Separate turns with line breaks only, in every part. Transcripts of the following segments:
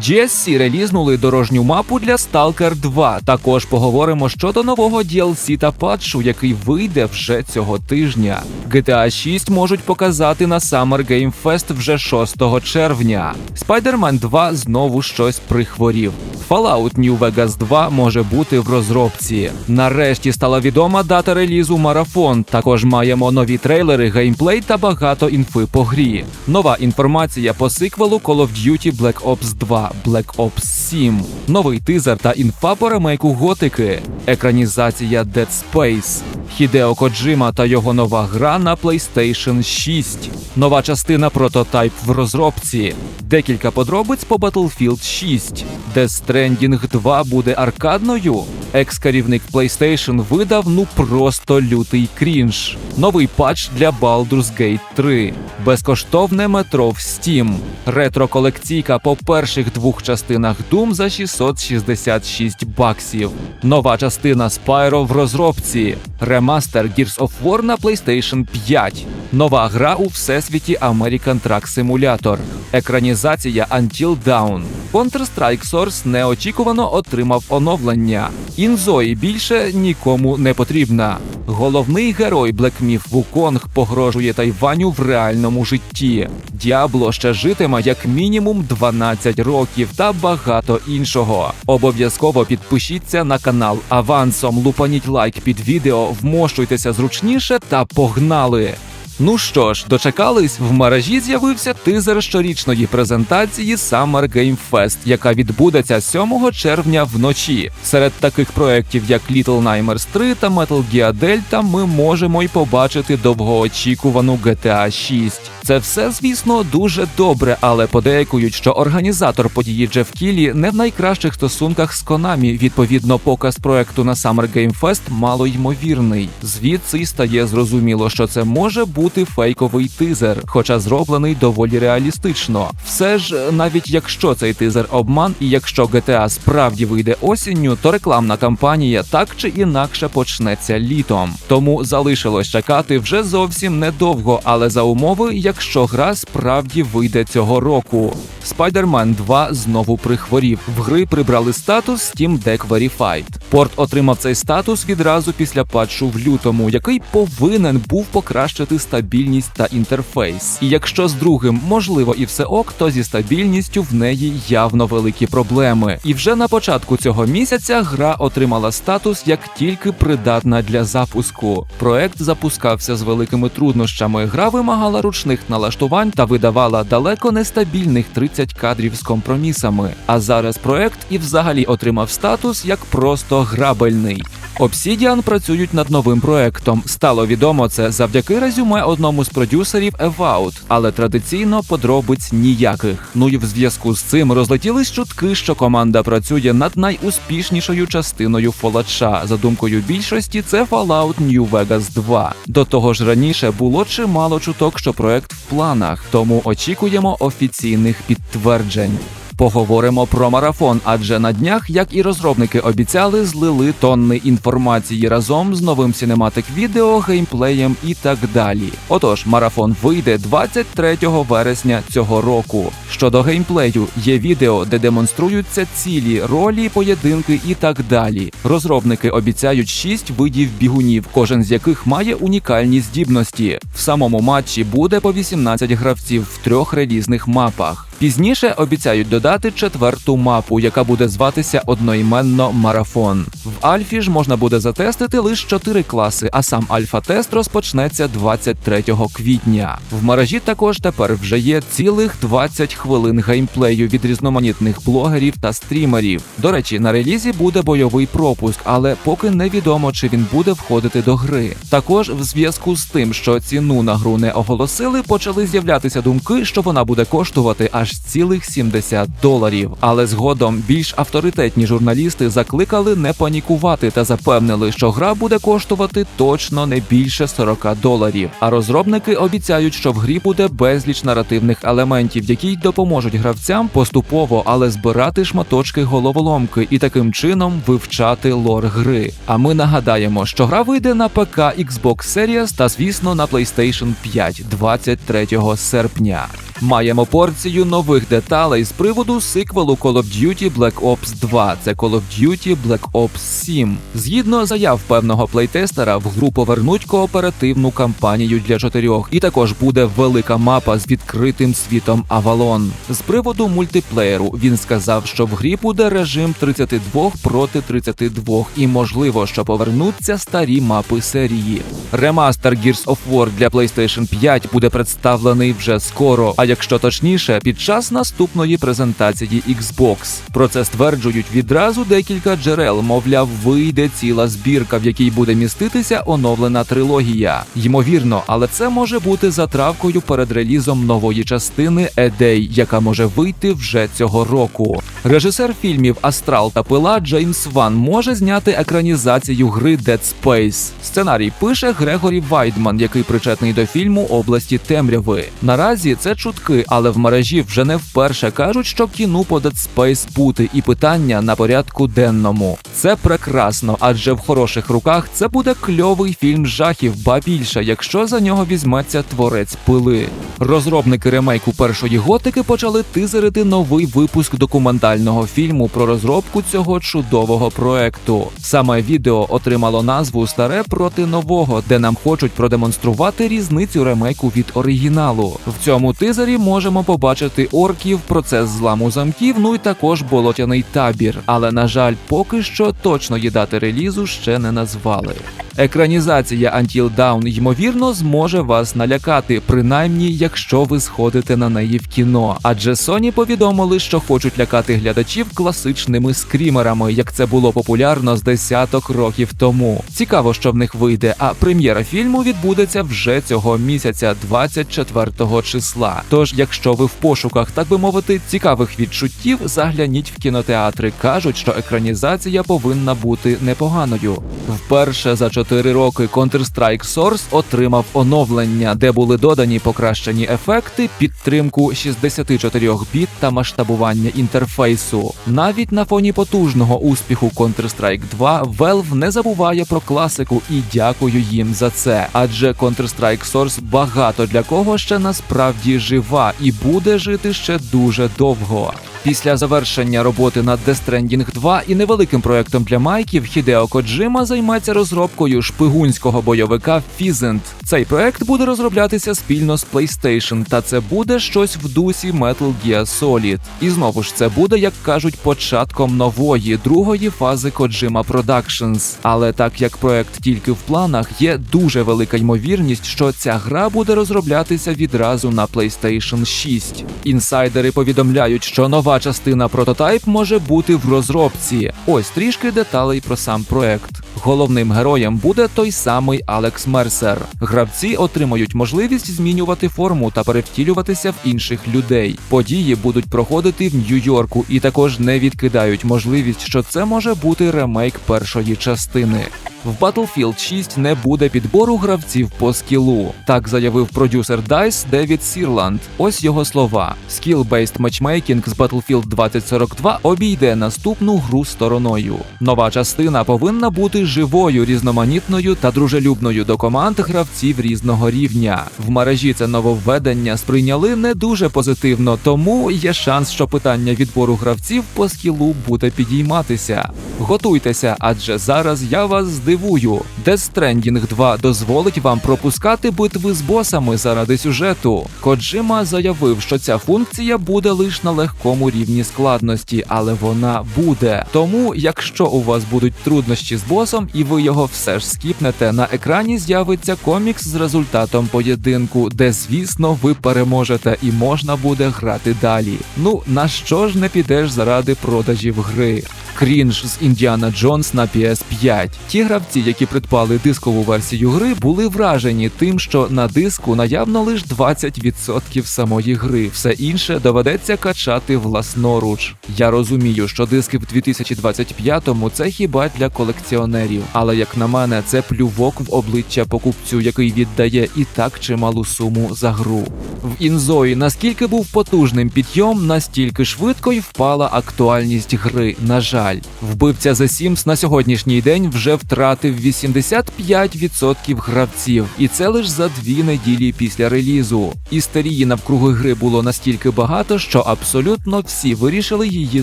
GSC релізнули дорожню мапу для Stalker 2. Також поговоримо щодо нового DLC та патчу, який вийде вже цього тижня. GTA 6 можуть показати на Summer Game Fest вже 6 червня. Spider-Man 2 знову щось прихворів. Fallout New Vegas 2 може бути в розробці. Нарешті стала відома дата релізу марафон. Також маємо нові трейлери, геймплей та багато інфи по грі. Нова інформація по сиквелу Call of Duty Black Ops 2, Black Ops 7, новий тизер та інфа по ремейку Готики, екранізація Dead Space, Хідео Коджима та його нова гра на PlayStation 6, нова частина прототайп в розробці, декілька подробиць по Battlefield 6, Death Stranding 2 буде аркадною. Екс-керівник PlayStation видав ну просто лютий крінж. Новий патч для Baldur's Gate 3, безкоштовне метро в Steam, ретро-колекційка по перших двох частинах Doom за 666 баксів, нова частина Spyro в розробці, ремастер Gears of War на PlayStation 5, нова гра у всесвіті American Truck Simulator, екранізація Until Dawn. Counter-Strike Source неочікувано отримав оновлення. Інзої більше нікому не потрібна. Головний герой Black Myth Вуконг погрожує Тайваню в реальному житті. Діабло ще житиме як мінімум 12 років та багато іншого. Обов'язково підпишіться на канал авансом, лупаніть лайк під відео, вмощуйтеся зручніше та погнали! Ну що ж, дочекались, в мережі з'явився тизер щорічної презентації Summer Game Fest, яка відбудеться 7 червня вночі. Серед таких проєктів, як Little Nightmares 3 та Metal Gear Delta, ми можемо й побачити довгоочікувану GTA 6. Це все, звісно, дуже добре, але подейкують, що організатор події Джеф Кілі не в найкращих стосунках з Konami. Відповідно, показ проекту на Summer Game Fest мало ймовірний. Звідси стає зрозуміло, що це може бути фейковий тизер, хоча зроблений доволі реалістично. Все ж, навіть якщо цей тизер обман, і якщо GTA справді вийде осінню, то рекламна кампанія так чи інакше почнеться літом. Тому залишилось чекати вже зовсім недовго, але за умови, якщо гра справді вийде цього року. Spider-Man 2 знову прихворів. В гри прибрали статус Steam Deck Verified. Порт отримав цей статус відразу після патчу в лютому, який повинен був покращити стабільність та інтерфейс. І якщо з другим можливо і все ок, то зі стабільністю в неї явно великі проблеми. І вже на початку цього місяця гра отримала статус як тільки придатна для запуску. Проект запускався з великими труднощами. Гра вимагала ручних налаштувань та видавала далеко нестабільних 30 кадрів з компромісами. А зараз проект і взагалі отримав статус як просто грабельний. Obsidian працюють над новим проектом. Стало відомо це завдяки резюме одному з продюсерів Evout, але традиційно подробиць ніяких. Ну і в зв'язку з цим розлетілись чутки, що команда працює над найуспішнішою частиною Фолача. За думкою більшості, це Fallout New Vegas 2. До того ж, раніше було чимало чуток, що проект в планах, тому очікуємо офіційних підтверджень. Поговоримо про марафон, адже на днях, як і розробники обіцяли, злили тонни інформації разом з новим cinematic відео, геймплеєм і так далі. Отож, марафон вийде 23 вересня цього року. Щодо геймплею, є відео, де демонструються цілі, ролі, поєдинки і так далі. Розробники обіцяють 6 видів бігунів, кожен з яких має унікальні здібності. В самому матчі буде по 18 гравців в трьох релізних мапах. Пізніше обіцяють додати четверту мапу, яка буде зватися одноіменно марафон. В Альфі ж можна буде затестити лише 4 класи, а сам альфа-тест розпочнеться 23 квітня. В мережі також тепер вже є цілих 20 хвилин геймплею від різноманітних блогерів та стрімерів. До речі, на релізі буде бойовий пропуск, але поки невідомо, чи він буде входити до гри. Також в зв'язку з тим, що ціну на гру не оголосили, почали з'являтися думки, що вона буде коштувати аж цілих 70 доларів. Але згодом більш авторитетні журналісти закликали не панікувати та запевнили, що гра буде коштувати точно не більше 40 доларів. А розробники обіцяють, що в грі буде безліч наративних елементів, які й допоможуть гравцям поступово, але збирати шматочки головоломки і таким чином вивчати лор гри. А ми нагадаємо, що гра вийде на ПК Xbox Series та, звісно, на PlayStation 5 23 серпня. Маємо порцію нових деталей з приводу сиквелу Call of Duty Black Ops 2. Це Call of Duty Black Ops 7. Згідно заяв певного плейтестера, в гру повернуть кооперативну кампанію для чотирьох, і також буде велика мапа з відкритим світом Авалон. З приводу мультиплеєру він сказав, що в грі буде режим 32 проти 32, і можливо, що повернуться старі мапи серії. Ремастер Gears of War для PlayStation 5 буде представлений вже скоро, а якщо точніше, під час наступної презентації Xbox. Про це стверджують відразу декілька джерел. Мовляв, вийде ціла збірка, в якій буде міститися оновлена трилогія. Ймовірно, але це може бути затравкою перед релізом нової частини Едей, яка може вийти вже цього року. Режисер фільмів Астрал та Пила Джеймс Ван може зняти екранізацію гри Dead Space. Сценарій пише Грегорі Вайдман, який причетний до фільму Області темряви. Наразі це чутки, але в мережі вже не вперше кажуть, що кіну по Dead Space бути і питання на порядку денному. Це прекрасно, адже в хороших руках це буде кльовий фільм жахів, ба більше, якщо за нього візьметься творець пили. Розробники ремейку першої готики почали тизерити новий випуск документального фільму про розробку цього чудового проекту. Саме відео отримало назву Старе проти нового, де нам хочуть продемонструвати різницю ремейку від оригіналу. В цьому тизері можемо побачити орків, процес зламу замків, ну і також болотяний табір. Але на жаль, поки що точної дати релізу ще не назвали. Екранізація Until Dawn, ймовірно, зможе вас налякати, принаймні якщо ви сходите на неї в кіно. Адже Sony повідомили, що хочуть лякати глядачів класичними скрімерами, як це було популярно з десяток років тому. Цікаво, що в них вийде. А прем'єра фільму відбудеться вже цього місяця, 24 числа. Тож, якщо ви в пошуках, так би мовити, цікавих відчуттів, загляніть в кінотеатри. кажуть, що екранізація повинна бути непоганою. Вперше за 4 роки Counter-Strike Source отримав оновлення, де були додані покращені ефекти, підтримку 64 біт та масштабування інтерфейсу. Навіть на фоні потужного успіху Counter-Strike 2 Valve не забуває про класику і дякую їм за це. Адже Counter-Strike Source багато для кого ще насправді жива і буде жити ще дуже довго. Після завершення роботи над Death Stranding 2 і невеликим проектом для майків Хідео Коджима займається розробкою шпигунського бойовика Фізент. Цей проект буде розроблятися спільно з PlayStation, та це буде щось в дусі Metal Gear Solid. І знову ж це буде, як кажуть, початком нової другої фази Kojima Productions. Але так як проект тільки в планах, є дуже велика ймовірність, що ця гра буде розроблятися відразу на PlayStation 6. Інсайдери повідомляють, що нова частина прототайп може бути в розробці. Ось трішки деталей про сам проект. Головним героєм буде той самий Алекс Мерсер. Гравці отримають можливість змінювати форму та перевтілюватися в інших людей. Події будуть проходити в Нью-Йорку і також не відкидають можливість, що це може бути ремейк першої частини. В Battlefield 6 не буде підбору гравців по скілу. Так заявив продюсер DICE Девід Сірланд. Ось його слова: Skill-based matchmaking з Battlefield 2042 обійде наступну гру стороною. Нова частина повинна бути живою, різноманітною та дружелюбною до команд гравців різного рівня. В мережі це нововведення сприйняли не дуже позитивно, тому є шанс, що питання відбору гравців по скілу буде підійматися. Готуйтеся, адже зараз я вас здивую. Death Stranding 2 дозволить вам пропускати битви з босами заради сюжету. Коджима заявив, що ця функція буде лише на легкому рівні складності, але вона буде. Тому, якщо у вас будуть труднощі з босом і ви його все ж скіпнете, на екрані з'явиться комікс з результатом поєдинку, де, звісно, ви переможете і можна буде грати далі. Ну на що ж не підеш заради продажів гри? Крінж з Індіана Джонс на PS5. Ті гравці, які придбали дискову версію гри, були вражені тим, що на диску наявно лише 20% самої гри. Все інше доведеться качати власноруч. Я розумію, що диски в 2025-му це хіба для колекціонерів. Доларів. Але як на мене, це плювок в обличчя покупцю, який віддає і так чималу суму за гру. В інзої наскільки був потужним підйом, настільки швидко й впала актуальність гри. На жаль, вбивця The Sims на сьогоднішній день вже втратив 85% гравців, і це лише за дві неділі після релізу. Істерії навкруги гри було настільки багато, що абсолютно всі вирішили її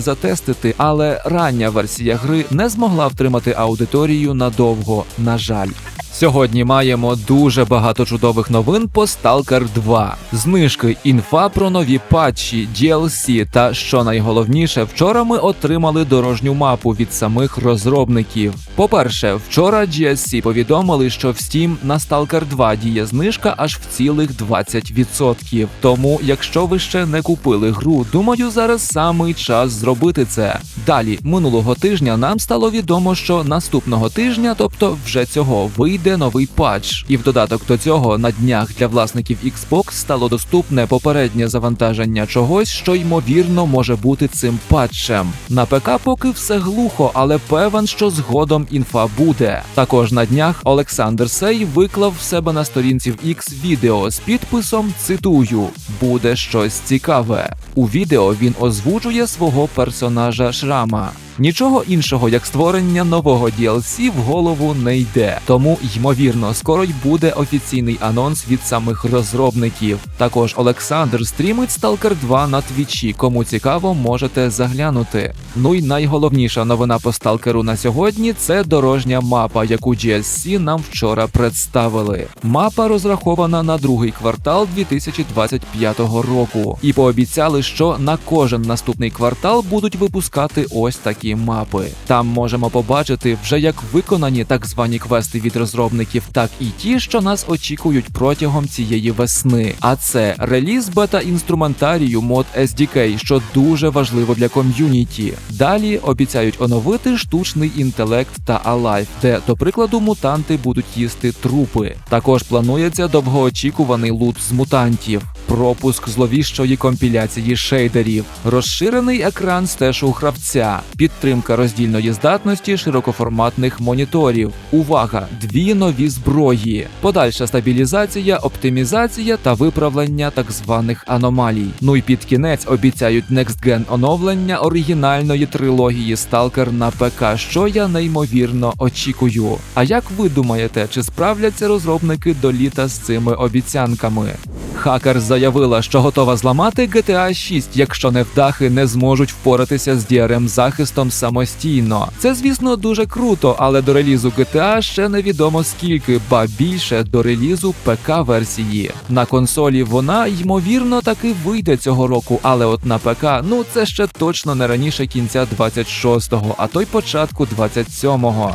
затестити, але рання версія гри не змогла втримати аудиторію надовго. На жаль. Сьогодні маємо дуже багато чудових новин по Stalker 2. Знижки, інфа про нові патчі, DLC та що найголовніше, вчора ми отримали дорожню мапу від самих розробників. По-перше, вчора GSC повідомили, що в Steam на Stalker 2 діє знижка аж в цілих 20%. Тому, якщо ви ще не купили гру, думаю, зараз самий час зробити це. Далі, минулого тижня нам стало відомо, що наступного тижня, тобто вже цього, вийде новий патч. І в додаток до цього на днях для власників Xbox стало доступне попереднє завантаження чогось, що ймовірно може бути цим патчем. На ПК поки все глухо, але певен, що згодом інфа буде. Також на днях Олександр Сей виклав в себе на сторінці в X відео з підписом цитую: буде щось цікаве. У відео він озвучує свого персонажа Шрама. Нічого іншого, як створення нового DLC в голову не йде. Тому, ймовірно, скоро й буде офіційний анонс від самих розробників. Також Олександр стрімить Stalker 2 на твічі. Кому цікаво, можете заглянути. Ну й найголовніша новина по сталкеру на сьогодні це дорожня мапа, яку GSC нам вчора представили. Мапа розрахована на другий квартал 2025 року, і пообіцяли, що на кожен наступний квартал будуть випускати ось такі мапи. Там можемо побачити вже як виконані так звані квести від розробників, так і ті, що нас очікують протягом цієї весни. А це реліз бета-інструментарію мод SDK, що дуже важливо для ком'юніті. Далі обіцяють оновити штучний інтелект та Alive, де, до прикладу, мутанти будуть їсти трупи. Також планується довгоочікуваний лут з мутантів. Пропуск зловіщої компіляції шейдерів, розширений екран стеж у гравця, підтримка роздільної здатності широкоформатних моніторів. Увага! Дві нові зброї, подальша стабілізація, оптимізація та виправлення так званих аномалій. Ну і під кінець обіцяють Gen оновлення оригінальної трилогії Stalker на ПК, що я неймовірно очікую. А як ви думаєте, чи справляться розробники до літа з цими обіцянками? Хакер заявила, що готова зламати GTA 6, якщо невдахи не зможуть впоратися з DRM захистом самостійно. Це, звісно, дуже круто, але до релізу GTA ще невідомо скільки, ба більше до релізу ПК версії. На консолі вона ймовірно таки вийде цього року, але от на ПК, ну це ще точно не раніше кінця 26-го, а то й початку 27-го.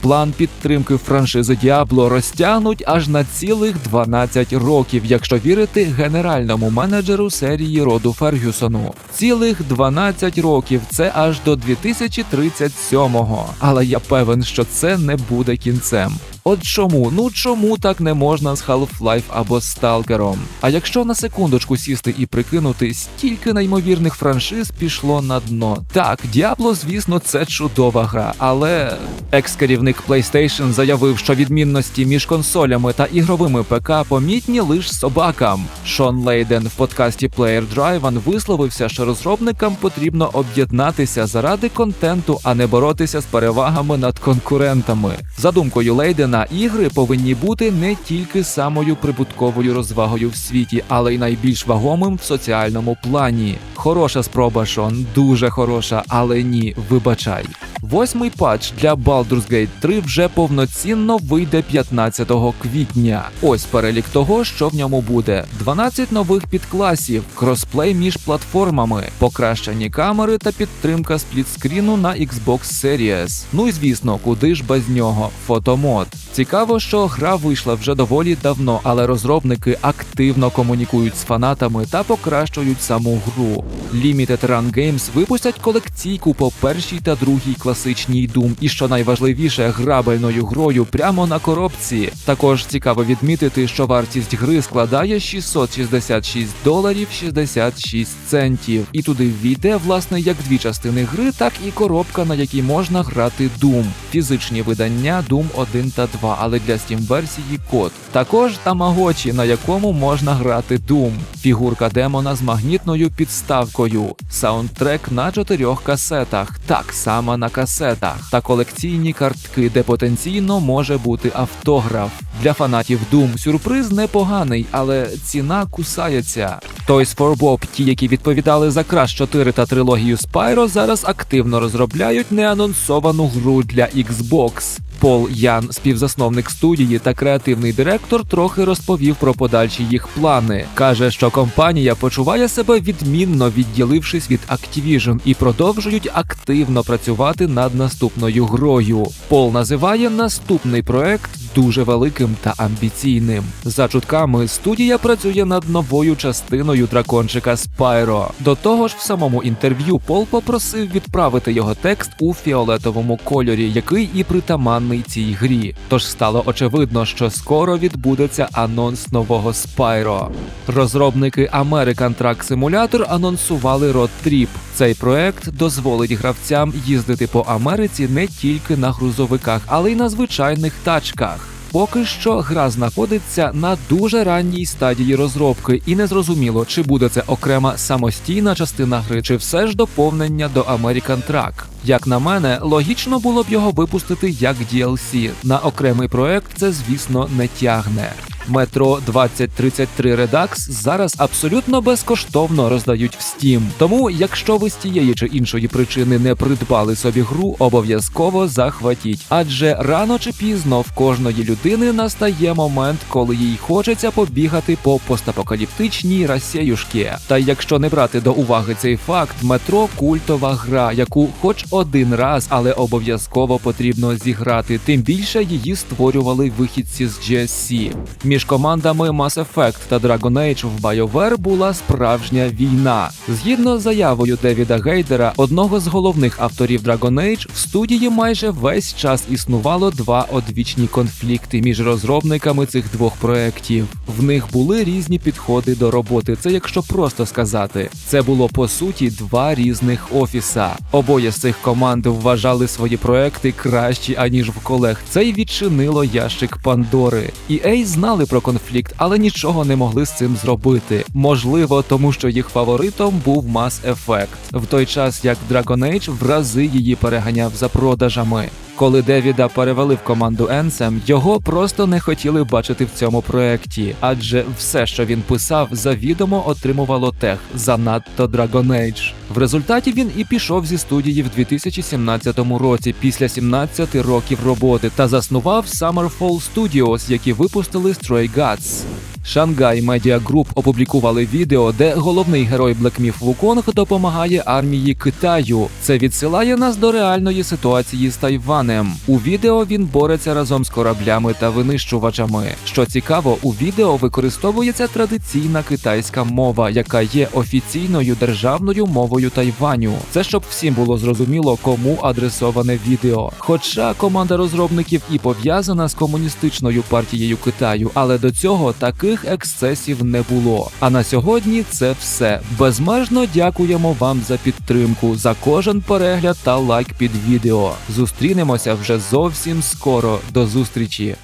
План підтримки франшизи Діабло розтягнуть аж на цілих 12 років, якщо вірити генеральному менеджеру серії роду Фергюсону. Цілих 12 років це аж до 2037-го. Але я певен, що це не буде кінцем. От чому? Ну чому так не можна з Half-Life або Сталкером? А якщо на секундочку сісти і прикинути, стільки неймовірних франшиз пішло на дно. Так, Діабло, звісно, це чудова гра, але екс-керівник PlayStation заявив, що відмінності між консолями та ігровими ПК помітні лише собакам. Шон Лейден в подкасті Player Drive висловився, що розробникам потрібно об'єднатися заради контенту, а не боротися з перевагами над конкурентами. За думкою Лейдена, ігри повинні бути не тільки самою прибутковою розвагою в світі, але й найбільш вагомим в соціальному плані. Хороша спроба, Шон, дуже хороша, але ні, вибачай. Восьмий патч для Baldur's Gate 3 вже повноцінно вийде 15 квітня. Ось перелік того, що в ньому буде: 12 нових підкласів, кросплей між платформами, покращені камери та підтримка сплітскріну на Xbox Series. Ну і звісно, куди ж без нього фотомод. Цікаво, що гра вийшла вже доволі давно, але розробники активно комунікують з фанатами та покращують саму гру. Limited Run Games випустять колекційку по першій та другій класичній Doom і що найважливіше, грабельною грою прямо на коробці. Також цікаво відмітити, що вартість гри складає 666 доларів 66 центів. І туди війде власне як дві частини гри, так і коробка, на якій можна грати Doom. Фізичні видання Doom 1 та 2, але для Steam версії код. Також тамагочі, на якому можна грати Doom, фігурка демона з магнітною підставкою, саундтрек на чотирьох касетах, так само на касетах, та колекційні картки, де потенційно може бути автограф. Для фанатів Doom сюрприз непоганий, але ціна кусається. Toys for Bob, ті, які відповідали за Crash 4 та трилогію Spyro, зараз активно розробляють неанонсовану гру для Xbox. Пол Ян, співзасновник студії та креативний директор, трохи розповів про подальші їх плани. каже, що компанія почуває себе відмінно відділившись від Activision і продовжують активно працювати над наступною грою. Пол називає наступний проект дуже великим та амбіційним. За чутками, студія працює над новою частиною дракончика Спайро. До того ж, в самому інтерв'ю Пол попросив відправити його текст у фіолетовому кольорі, який і притаманний цій грі. Тож стало очевидно, що скоро відбудеться анонс нового Спайро. Розробники American Truck Simulator анонсували Road Trip. Цей проект дозволить гравцям їздити по Америці не тільки на грузовиках, але й на звичайних тачках. Поки що гра знаходиться на дуже ранній стадії розробки, і незрозуміло, чи буде це окрема самостійна частина гри, чи все ж доповнення до American Track. Як на мене, логічно було б його випустити як DLC. На окремий проект це, звісно, не тягне. Метро 2033 Redux зараз абсолютно безкоштовно роздають в Steam. Тому, якщо ви з тієї чи іншої причини не придбали собі гру, обов'язково захватіть. Адже рано чи пізно в кожної людини настає момент, коли їй хочеться побігати по постапокаліптичній Расєюшки. Та якщо не брати до уваги цей факт, метро культова гра, яку хоч один раз, але обов'язково потрібно зіграти. Тим більше її створювали вихідці з GSC. Між командами Mass Effect та Dragon Age в BioWare була справжня війна. Згідно з заявою Девіда Гейдера, одного з головних авторів Dragon Age, в студії майже весь час існувало два одвічні конфлікти між розробниками цих двох проєктів. В них були різні підходи до роботи. Це якщо просто сказати, це було по суті два різних офіса. Обоє з цих команд вважали свої проекти кращі аніж в колег. Це й відчинило ящик Пандори. EA знали про конфлікт, але нічого не могли з цим зробити. Можливо, тому що їх фаворитом був Mass Effect, в той час як Dragon Age в рази її переганяв за продажами. Коли Девіда перевели в команду Енсем, його просто не хотіли бачити в цьому проєкті, адже все, що він писав, завідомо отримувало тех занадто Dragon Age. В результаті він і пішов зі студії в 2017 році після 17 років роботи та заснував Summerfall Studios, які випустили Stray Gods. Шангай Media Group опублікували відео, де головний герой Myth Вуконг допомагає армії Китаю. Це відсилає нас до реальної ситуації з Тайванем. У відео він бореться разом з кораблями та винищувачами. Що цікаво, у відео використовується традиційна китайська мова, яка є офіційною державною мовою Тайваню. Це щоб всім було зрозуміло, кому адресоване відео. Хоча команда розробників і пов'язана з комуністичною партією Китаю, але до цього таких ексцесів не було. А на сьогодні це все. Безмежно дякуємо вам за підтримку, за кожен перегляд та лайк під відео. Зустрінемося вже зовсім скоро. До зустрічі!